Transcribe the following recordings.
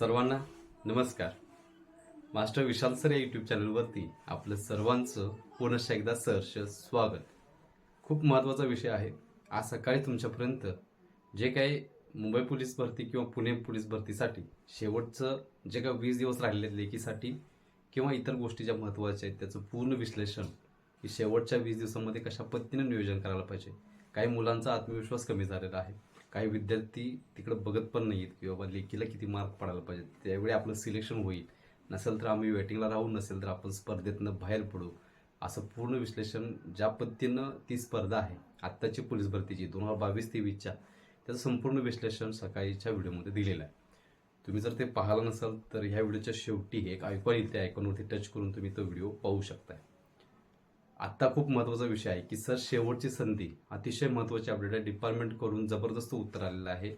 सर्वांना नमस्कार. Master Vishal sir या यूट्यूब चॅनलवरती आपलं सर्वांचं पुनश्च एकदा सहर्ष स्वागत. खूप महत्त्वाचा विषय आहे. आज सकाळी तुमच्यापर्यंत जे काही मुंबई पोलीस भरती किंवा पुणे पोलीस भरतीसाठी शेवटचं जे काही वीस दिवस राहिलेले आहेत लेखीसाठी किंवा इतर गोष्टी ज्या महत्त्वाच्या आहेत त्याचं पूर्ण विश्लेषण की शेवटच्या वीस दिवसामध्ये कशा पद्धतीनं नियोजन करायला पाहिजे काही मुलांचा आत्मविश्वास कमी झालेला आहे. काही विद्यार्थी तिकडे बघत पण नाहीत की बाबा लेखीला किती मार्क पडायला पाहिजे त्यावेळी आपलं सिलेक्शन होईल. नसेल तर आम्ही वेटिंगला राहू नसेल तर आपण स्पर्धेतनं बाहेर पडू. असं पूर्ण विश्लेषण ज्या पद्धतीनं ती स्पर्धा आहे आत्ताची पोलीस भरतीची दोन हजार बावीस तेवीसच्या त्याचं संपूर्ण विश्लेषण सकाळीच्या व्हिडिओमध्ये दिलेलं आहे. तुम्ही जर ते पाहिलं नसाल तर ह्या व्हिडिओच्या शेवटी एक आयकॉन येते. आयकॉनवरती टच करून तुम्ही तो व्हिडिओ पाहू शकताय. आत्ता खूप महत्त्वाचा विषय आहे की सर शेवटची संधी अतिशय महत्त्वाची आपल्याला डिपार्टमेंट करून जबरदस्त उत्तर आलेलं आहे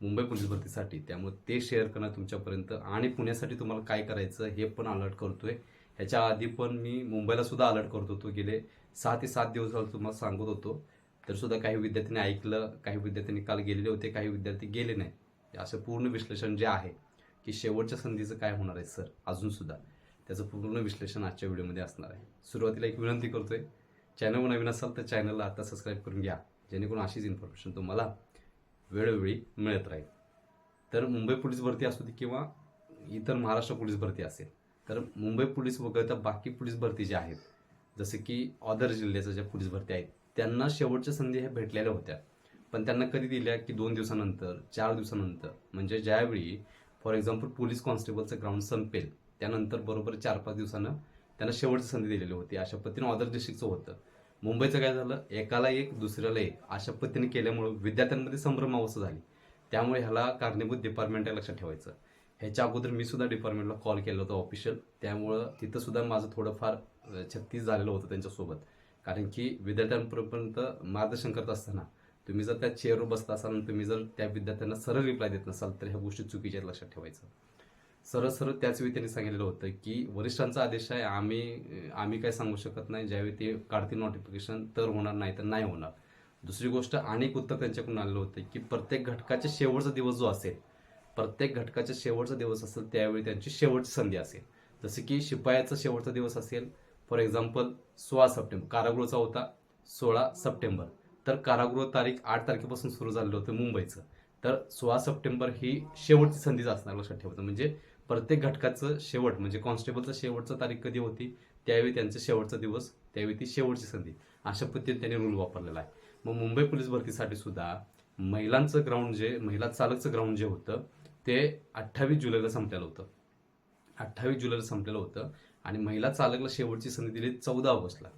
मुंबई पोलीस भरतीसाठी. त्यामुळे ते शेअर करणं तुमच्यापर्यंत आणि पुण्यासाठी तुम्हाला काय करायचं हे पण अलर्ट करतोय. ह्याच्या आधी पण मी मुंबईला सुद्धा अलर्ट करत होतो. गेले सहा ते सात दिवस झाले तुम्हाला सांगत होतो. तर सुद्धा काही विद्यार्थ्यांनी ऐकलं काही विद्यार्थ्यांनी काल गेलेले होते काही विद्यार्थी गेले नाही असं पूर्ण विश्लेषण जे आहे की शेवटच्या संधीचं काय होणार आहे सर? अजून सुद्धा. त्याचं पूर्ण विश्लेषण आजच्या व्हिडिओमध्ये असणार आहे. सुरुवातीला एक विनंती करतोय चॅनलवर नवीन असाल तर चॅनलला आता सबस्क्राईब करून घ्या जेणेकरून अशीच इन्फॉर्मेशन तुम्हाला वेळोवेळी मिळत राहील. तर मुंबई पोलीस भरती असू दे किंवा इतर महाराष्ट्र पोलीस भरती असेल तर मुंबई पोलीस वगळता बाकी पोलीस भरती ज्या आहेत जसे की ऑदर जिल्ह्याच्या ज्या पोलीस भरती आहेत त्यांना शेवटच्या संधी ह्या भेटलेल्या होत्या. पण त्यांना कधी दिल्या की दोन दिवसानंतर चार दिवसानंतर? म्हणजे ज्यावेळी फॉर एक्झाम्पल पोलीस कॉन्स्टेबलचं ग्राउंड संपेल त्यानंतर बरोबर चार पाच दिवसानं त्यांना शेवटची संधी दिलेली होती. अशा पद्धतीनं ऑदर डिस्ट्रिक्टचं होतं. मुंबईचं काय झालं? एकाला एक दुसऱ्याला एक. अशा पद्धतीने केल्यामुळं विद्यार्थ्यांमध्ये संभ्रमावस्था झाली. त्यामुळे ह्याला कारणीभूत डिपार्टमेंट लक्षात ठेवायचं. ह्याच्या अगोदर मी सुद्धा डिपार्टमेंटला कॉल केला होता ऑफिशियल त्यामुळं तिथं सुद्धा माझं थोडंफार छत्तीस झालेलं होतं त्यांच्यासोबत. कारण की विद्यार्थ्यांपर्यंत मार्गदर्शन करत असताना तुम्ही जर त्या चेअरवर बसता असाल तुम्ही जर त्या विद्यार्थ्यांना सरळ रिप्लाय देत नसाल तर ह्या गोष्टी चुकीच्या लक्षात ठेवायचं. सरळ सरळ त्याच वेळी त्यांनी सांगितलेलं होतं की वरिष्ठांचा आदेश आहे आम्ही आम्ही काय सांगू शकत नाही ज्यावेळी ते काढतील नोटिफिकेशन तर होणार नाही तर नाही होणार. दुसरी गोष्ट अनेक उत्तर त्यांच्याकडून आलेलं होतं की प्रत्येक घटकाच्या शेवटचा दिवस जो असेल प्रत्येक घटकाचा शेवटचा दिवस असेल त्यावेळी त्यांची शेवटची संधी असेल. जसे की शिपायाचा शेवटचा दिवस असेल फॉर एक्झाम्पल सोळा सप्टेंबर कारागृहचा होता सोळा सप्टेंबर. तर कारागृह तारीख आठ तारखेपासून सुरू झालेलं होतं मुंबईचं. तर सोळा सप्टेंबर ही शेवटची संधीच असणार लक्षात ठेवतं म्हणजे प्रत्येक घटकाचं शेवट म्हणजे कॉन्स्टेबलचं शेवटचा तारीख कधी होती त्यावेळी त्यांचं शेवटचा दिवस त्यावेळी ती शेवटची संधी. अशा पद्धतीने त्यांनी रूल वापरलेला आहे. मग मुंबई पोलीस भरतीसाठी सुद्धा महिलांचं ग्राउंड जे महिला चालकचं ग्राउंड जे होतं ते अठ्ठावीस जुलैला संपलेलं होतं. अठ्ठावीस जुलैला संपलेलं होतं आणि महिला चालकला शेवटची संधी दिली चौदा ऑगस्टला.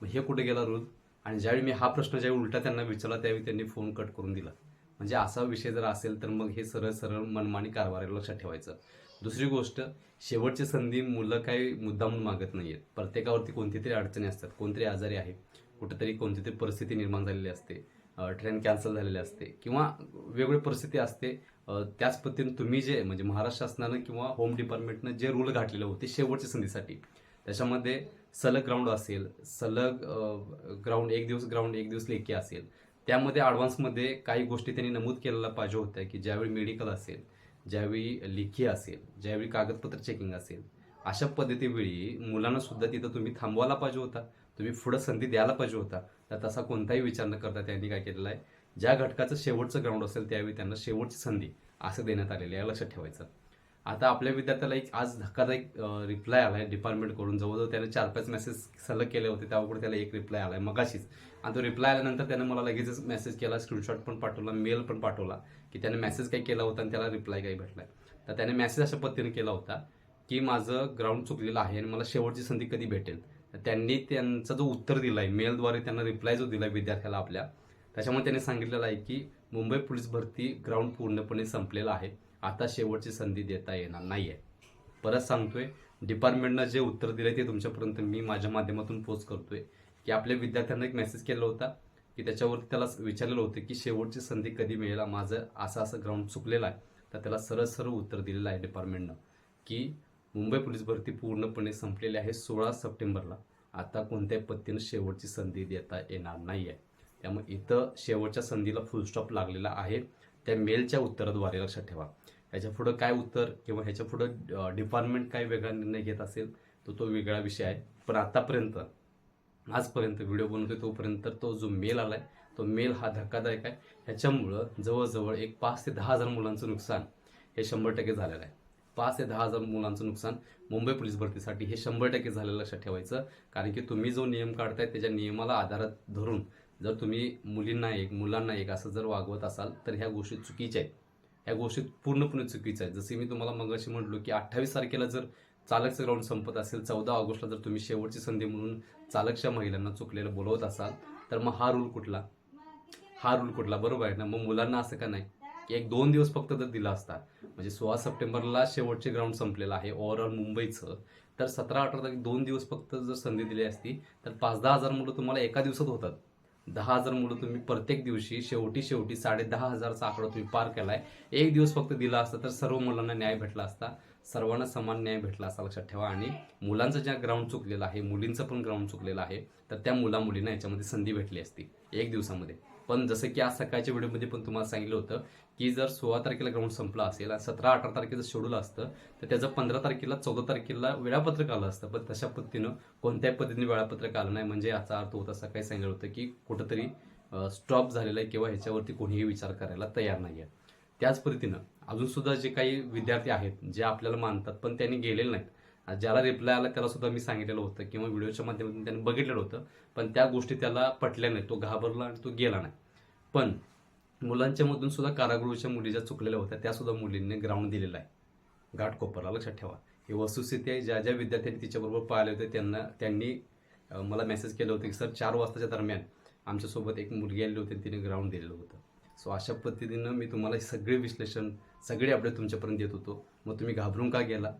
मग हे कुठे गेला रूल आणि ज्यावेळी मी हा प्रश्न ज्यावेळी उलटा त्यांना विचारला त्यावेळी त्यांनी फोन कट करून दिला. म्हणजे असा विषय जर असेल तर मग हे सरळ सरळ मनमानी कारभार लक्षात ठेवायचं. दुसरी गोष्ट शेवटची संधी मुलं काही मुद्दा म्हणून मागत नाही आहेत प्रत्येकावरती कोणती तरी अडचणी असतात. कोणतरी आजारी आहे कुठेतरी कोणती तरी परिस्थिती निर्माण झालेली असते. ट्रेन कॅन्सल झालेली असते. किंवा वेगवेगळी परिस्थिती असते. त्याच पद्धतीने तुम्ही जे म्हणजे महाराष्ट्र शासनानं किंवा होम डिपार्टमेंटनं जे रूल घातलेले होते शेवटच्या संधीसाठी त्याच्यामध्ये सलग ग्राउंड असेल सलग ग्राउंड एक दिवस ग्राउंड एक दिवस लेखी असेल. त्यामध्ये ॲडव्हान्समध्ये काही गोष्टी त्यांनी नमूद केलेल्या पाहिजे होत्या की ज्यावेळी मेडिकल असेल ज्यावेळी लेखी असेल ज्यावेळी कागदपत्र चेकिंग असेल अशा पद्धतीवेळी मुलांना सुद्धा तिथं तुम्ही थांबवायला पाहिजे होता. तुम्ही पुढं संधी द्यायला पाहिजे होता. तर तसा कोणताही विचार न करता त्यांनी काय केलेला आहे? ज्या घटकाचं शेवटचं ग्राउंड असेल त्यावेळी त्यांना शेवटची संधी असं देण्यात आलेली आहे. लक्षात ठेवायचं. आता आपल्या विद्यार्थ्याला एक आज धक्कादायक रिप्लाय आलाय डिपार्टमेंटकडून जवळजवळ त्याने चार पाच मेसेज सलग केले होते त्यावर त्याला एक रिप्लाय आलाय मगाशीच. आणि तो रिप्लाय आल्यानंतर त्याने मला लगेचच मेसेज केला स्क्रीनशॉट पण पाठवला मेल पण पाठवला की त्याने मेसेज काही केला होता आणि त्याला रिप्लाय काही भेटलाय. तर त्याने मेसेज अशा पद्धतीने केला होता की माझं ग्राउंड चुकलेलं आहे आणि मला शेवटची संधी कधी भेटेल? तर त्यांनी त्यांचा जो उत्तर दिलाय मेलद्वारे त्यांना रिप्लाय जो दिलाय विद्यार्थ्याला आपल्या त्याच्यामुळे त्यांनी सांगितलेलं आहे की मुंबई पोलीस भरती ग्राउंड पूर्णपणे संपलेलं आहे. आता शेवटची संधी देता येणार नाही आहे परत सांगतोय डिपार्टमेंटनं जे उत्तर दिलं ते तुमच्यापर्यंत मी माझ्या माध्यमातून पोस्ट करतोय. की आपल्या विद्यार्थ्यांना एक मेसेज केला होता की त्याच्यावरती त्याला विचारलेलं होतं की शेवटची संधी कधी मिळेल? माझं असं असं ग्राउंड चुकलेलं आहे. तर त्याला सरळ सरळ उत्तर दिलेलं आहे डिपार्टमेंटनं की मुंबई पोलीस भरती पूर्णपणे संपलेली आहे सोळा सप्टेंबरला. आता कोणत्याही पद्धतीनं शेवटची संधी देता येणार नाही आहे त्यामुळे इथं शेवटच्या संधीला फुल स्टॉप लागलेला आहे. त्या मेलच्या उत्तराद्वारे लक्षात ठेवा. ह्याच्या पुढं काय उत्तर किंवा ह्याच्या पुढं डिपार्टमेंट काय वेगळा निर्णय घेत असेल तर तो वेगळा विषय आहे. पण आतापर्यंत आजपर्यंत व्हिडिओ बनवतोय तोपर्यंत तर तो जो मेल आलाय तो मेल हा धक्कादायक आहे. ह्याच्यामुळं जवळजवळ एक पाच ते दहा हजार मुलांचं नुकसान हे शंभर टक्के झालेलं आहे. पाच ते दहा हजार मुलांचं नुकसान मुंबई पोलीस भरतीसाठी हे शंभर टक्के झालेलं लक्षात ठेवायचं. कारण की तुम्ही जो नियम काढताय त्याच्या नियमाला आधारात धरून जर तुम्ही मुलींना एक मुलांना एक असं जर वागवत असाल तर ह्या गोष्टी चुकीच्या आहेत. ह्या गोष्टी पूर्णपणे चुकीच्या आहेत. जसे मी तुम्हाला मगाशी म्हटलो की अठ्ठावीस तारखेला जर चालकचं ग्राउंड संपत असेल चौदा ऑगस्टला जर तुम्ही शेवटची संधी म्हणून चालकच्या महिलांना चुकलेलं बोलवत असाल तर मग हा रूल कुठला? हा रूल कुठला? बरोबर आहे ना? मग मुलांना असं का नाही? की एक दोन दिवस फक्त जर दिला असता. म्हणजे सोळा सप्टेंबरला शेवटचे ग्राउंड संपलेलं आहे ओव्हरऑल मुंबईचं. तर सतरा अठरा तारीख दोन दिवस फक्त जर संधी दिली असती तर पाच दहा हजार मुलं तुम्हाला एका दिवसात होतात. दहा हजार मुलं तुम्ही प्रत्येक दिवशी शेवटी शेवटी साडे दहा हजारचा आकडा तुम्ही पार केलाय. एक दिवस फक्त दिला असता तर सर्व मुलांना न्याय भेटला असता. सर्वांना समान न्याय भेटला असता लक्षात ठेवा. आणि मुलांचं ज्या ग्राउंड चुकलेलं आहे मुलींचं पण ग्राउंड चुकलेलं आहे तर त्या मुला मुलींना याच्यामध्ये संधी भेटली असती एक दिवसामध्ये. पण जसं की आज सकाळच्या व्हिडिओमध्ये पण तुम्हाला सांगितलं होतं की जर सोळा तारखेला ग्राउंड संपला असेल आणि सतरा अठरा तारखेचं शेड्यूल असतं तर त्याचं पंधरा तारखेला चौदा तारखेला वेळापत्रक आलं असतं. पण तशा पद्धतीनं कोणत्याही पद्धतीने वेळापत्रक आलं नाही. म्हणजे याचा अर्थ होता काही सांगितलं होतं की कुठंतरी स्टॉप झालेला आहे किंवा ह्याच्यावरती कोणीही विचार करायला तयार नाही आहे त्याच पद्धतीनं अजूनसुद्धा जे काही विद्यार्थी आहेत जे आपल्याला मानतात पण त्यांनी गेलेले नाहीत. ज्याला रिप्लाय आला त्याला सुद्धा मी सांगितलेलं होतं किंवा व्हिडिओच्या माध्यमातून त्यांनी बघितलेलं होतं पण त्या गोष्टी त्याला पटल्या नाही तो घाबरला आणि तो गेला नाही. पण मुलांच्या मधून सुद्धा कारागृहाच्या मुली ज्या चुकलेल्या होत्या त्या सुद्धा मुलींनी ग्राउंड दिलेला आहे. घाटकोपरला लक्षात ठेवा. ही वस्तुस्थिती आहे ज्या ज्या विद्यार्थ्यांनी तिच्याबरोबर पाहिले होते त्यांना त्यांनी मला मेसेज केलं होतं की सर चार वाजताच्या दरम्यान आमच्यासोबत एक मुलगी आलेली होती तिने ग्राउंड दिलेलं होतं. सो अशा पद्धतीनं मी तुम्हाला सगळे विश्लेषण सगळे अपडेट तुमच्यापर्यंत देत होतो. मग तुम्ही घाबरून का गेला?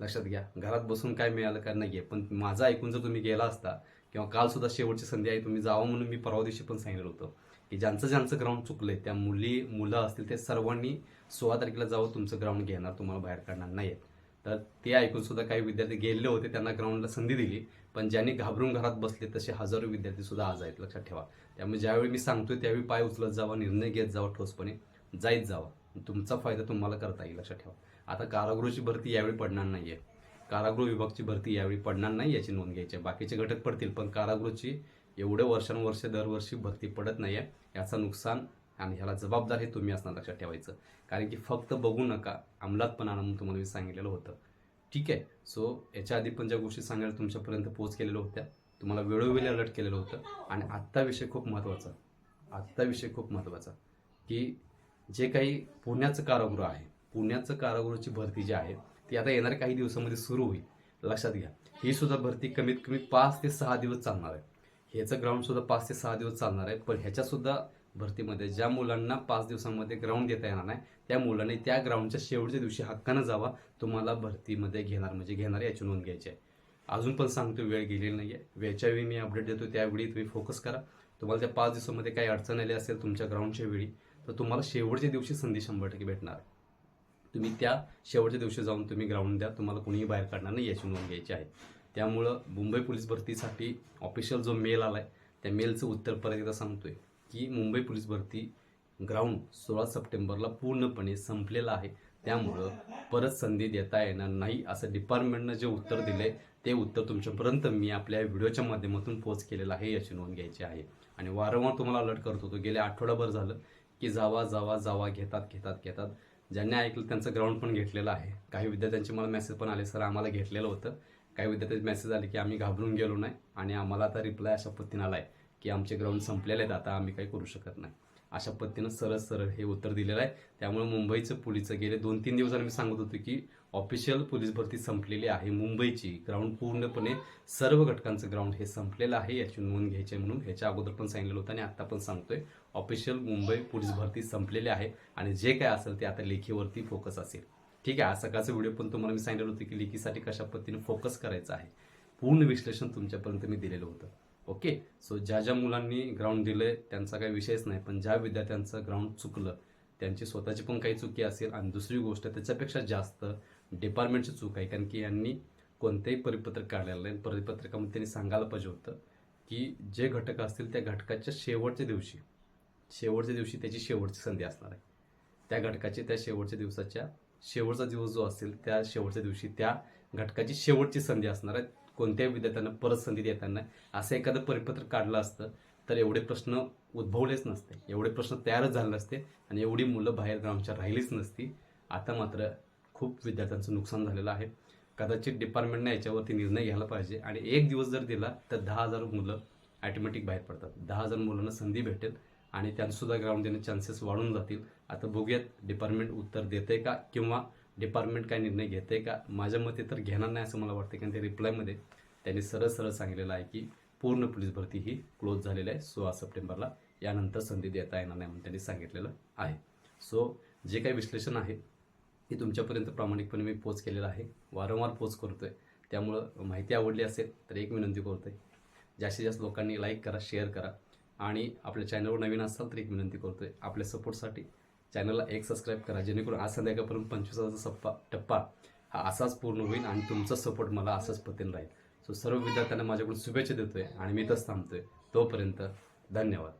लक्षात घ्या. घरात बसून काय मिळालं का नाही आहे पण माझं ऐकून जर तुम्ही गेला असता किंवा कालसुद्धा शेवटची संधी आहे तुम्ही जावं म्हणून मी परवा दिवशी पण सांगितलं होतं. की ज्यांचं ज्यांचं ग्राउंड चुकलंय त्या मुली मुलं असतील ते सर्वांनी सोळा तारखेला जावं तुमचं ग्राउंड घेणार तुम्हाला बाहेर काढणार नाहीत तर ते ऐकून सुद्धा काही विद्यार्थी गेलेले होते त्यांना ग्राउंडला संधी दिली पण ज्यांनी घाबरून घरात बसले तसे हजारो विद्यार्थी सुद्धा आज आहेत लक्षात ठेवा. त्यामुळे ज्यावेळी मी सांगतोय त्यावेळी पाय उचलत जावा निर्णय घेत जावा ठोसपणे जाईत जावा. तुमचा फायदा तुम्हाला करता येईल लक्षात ठेवा. आता कारागृहाची भरती यावेळी पडणार नाहीये. कारागृह विभागची भरती यावेळी पडणार नाही याची नोंद घ्यायची आहे. बाकीचे घटक पडतील पण कारागृहची एवढे वर्षानुवर्षे दरवर्षी भरती पडत नाही आहे याचं नुकसान आणि ह्याला जबाबदार हे तुम्ही असणार लक्षात ठेवायचं. कारण की फक्त बघू नका अंमलात पण आणून म्हणून तुम्हाला मी सांगितलेलं होतं. ठीक आहे? सो याच्या आधी पण ज्या गोष्टी सांगायला तुमच्यापर्यंत पोच केलेल्या होत्या तुम्हाला वेळोवेळी अलर्ट केलेलं होतं. आणि आत्ता विषय खूप महत्त्वाचा. आत्ता विषय खूप महत्त्वाचा. की जे काही पुण्याचं कारागृह आहे पुण्याचं कारागृहाची भरती जी आहे ती आता येणाऱ्या काही दिवसामध्ये सुरू होईल. लक्षात घ्या. ही सुद्धा भरती कमीत कमी पाच ते सहा दिवस चालणार आहे. ह्याचं ग्राउंड सुद्धा पाच ते सहा दिवस चालणार आहे. पण ह्याच्या सुद्धा भरतीमध्ये ज्या मुलांना पाच दिवसांमध्ये ग्राउंड देता येणार नाही त्या मुलांनी त्या ग्राउंडच्या शेवटच्या दिवशी हक्कानं जावा तुम्हाला भरतीमध्ये घेणार म्हणजे घेणार याची नोंद घ्यायची आहे. अजून पण सांगतो वेळ गेलेली नाही आहे वेळच्या वेळी मी अपडेट देतो त्यावेळी तुम्ही फोकस करा. तुम्हाला त्या पाच दिवसामध्ये काही अडचण आली असेल तुमच्या ग्राउंडच्या वेळी तर तुम्हाला शेवटच्या दिवशी संधी शंभर टक्के भेटणार. तुम्ही त्या शेवटच्या दिवशी जाऊन तुम्ही ग्राउंड द्या तुम्हाला कोणीही बाहेर काढणार नाही याची नोंद घ्यायची आहे. त्यामुळं मुंबई पोलीस भरतीसाठी ऑफिशियल जो मेल आला आहे त्या मेलचं उत्तर परत एकदा सांगतोय की मुंबई पोलीस भरती ग्राउंड सोळा सप्टेंबरला पूर्णपणे संपलेलं आहे. त्यामुळं परत संधी देता येणार नाही असं डिपार्टमेंटनं जे उत्तर दिलं आहे ते उत्तर तुमच्यापर्यंत मी आपल्या व्हिडिओच्या माध्यमातून पोच केलेलं आहे याची नोंद घ्यायची आहे. आणि वारंवार तुम्हाला अलर्ट करत होतो गेल्या आठवडाभर झालं की जावा जावा जावा घेतात घेतात घेतात. ज्यांनी ऐकलं त्यांचं ग्राउंड पण घेतलेलं आहे. काही विद्यार्थ्यांचे मला मेसेज पण आले सर आम्हाला घेतलेलं होतं. काही विद्यार्थ्यांचे मेसेज आले की आम्ही घाबरून गेलो नाही आणि आम्हाला आता रिप्लाय अशा पद्धतीने आला आहे की आमचे ग्राउंड संपलेले आहेत आता आम्ही काही करू शकत नाही. अशा पद्धतीनं सरळ सरळ हे उत्तर दिलेलं आहे. त्यामुळे मुंबईचं पोलीसचं गेले दोन तीन दिवसांनी मी सांगत होतो की ऑफिशियल पोलीस भरती संपलेली आहे मुंबईची. ग्राउंड पूर्णपणे सर्व घटकांचं ग्राउंड हे संपलेलं आहे याची नोंद घ्यायची आहे म्हणून ह्याच्या अगोदर पण सांगितलेलं होतं आणि आत्ता पण सांगतोय. ऑफिशियल मुंबई पोलीस भरती संपलेली आहे आणि जे काय असेल ते आता लेखीवरती फोकस असेल. ठीक आहे आज सकाळचा व्हिडिओ पण तुम्हाला मी सांगितलं होतं की लेखीसाठी कशा पद्धतीने फोकस करायचं आहे. पूर्ण विश्लेषण तुमच्यापर्यंत मी दिलेलं होतं. ओके सो ज्या ज्या मुलांनी ग्राउंड दिलंय त्यांचा काही विषयच नाही. पण ज्या विद्यार्थ्यांचं ग्राउंड चुकलं त्यांची स्वतःची पण काही चुकी असेल आणि दुसरी गोष्ट त्याच्यापेक्षा जास्त डिपार्टमेंटची चूक आहे. कारण की यांनी कोणतेही परिपत्रक काढलेलं नाही. परिपत्रकामध्ये त्यांनी सांगायला पाहिजे होतं की जे घटक असतील त्या घटकाच्या शेवटच्या दिवशी शेवटच्या दिवशी त्याची शेवटची संधी असणार आहे. त्या घटकाची त्या शेवटच्या दिवसाच्या शेवटचा दिवस जो असेल त्या शेवटच्या दिवशी त्या घटकाची शेवटची संधी असणार आहे. कोणत्याही विद्यार्थ्यांना परत संधी देताना असं एखादं परिपत्र काढलं असतं तर एवढे प्रश्न उद्भवलेच नसते. एवढे प्रश्न तयारच झाले नसते आणि एवढी मुलं बाहेर ग्राउंडच्या राहिलीच नसती. आता मात्र खूप विद्यार्थ्यांचं नुकसान झालेलं आहे. कदाचित डिपार्टमेंटने याच्यावरती निर्णय घ्यायला पाहिजे आणि एक दिवस जर दिला तर दहा हजार मुलं ॲटोमॅटिक बाहेर पडतात. दहा हजार मुलांना संधी भेटेल आणि त्यांनासुद्धा ग्राउंड देणे चान्सेस वाढून जातील. आता बघूयात डिपार्टमेंट उत्तर देते का किंवा डिपार्टमेंट काय निर्णय घेते का? माझ्या मते तर घेणार नाही असं मला वाटतं कारण ते रिप्लायमध्ये त्यांनी सरळ सरळ सांगितलेलं आहे की पूर्ण पोलीस भरती ही क्लोज झालेली आहे. सोळा सप्टेंबरला यानंतर संधी देता येणार नाही म्हणून त्यांनी सांगितलेलं आहे. सो जे काही विश्लेषण आहे हे तुमच्यापर्यंत प्रामाणिकपणे मी पोच केलेलं आहे. वारंवार पोच करतो आहे त्यामुळं माहिती आवडली असेल तर एक विनंती करतो आहे जास्तीत जास्त लोकांनी लाईक करा शेअर करा. आणि आपल्या चॅनलवर नवीन असाल तर एक विनंती करतो आहे आपल्या सपोर्टसाठी चॅनलला एक सबस्क्राईब करा जेणेकरून आज संध्याकाळपर्यंत पंचवीसाचा सप्पा टप्पा हा असाच पूर्ण होईल आणि तुमचा सपोर्ट मला असाच पतीन राहील. सो सर्व विद्यार्थ्यांना माझ्याकडून शुभेच्छा देतोय आणि मी इथंच थांबतोय. तोपर्यंत धन्यवाद.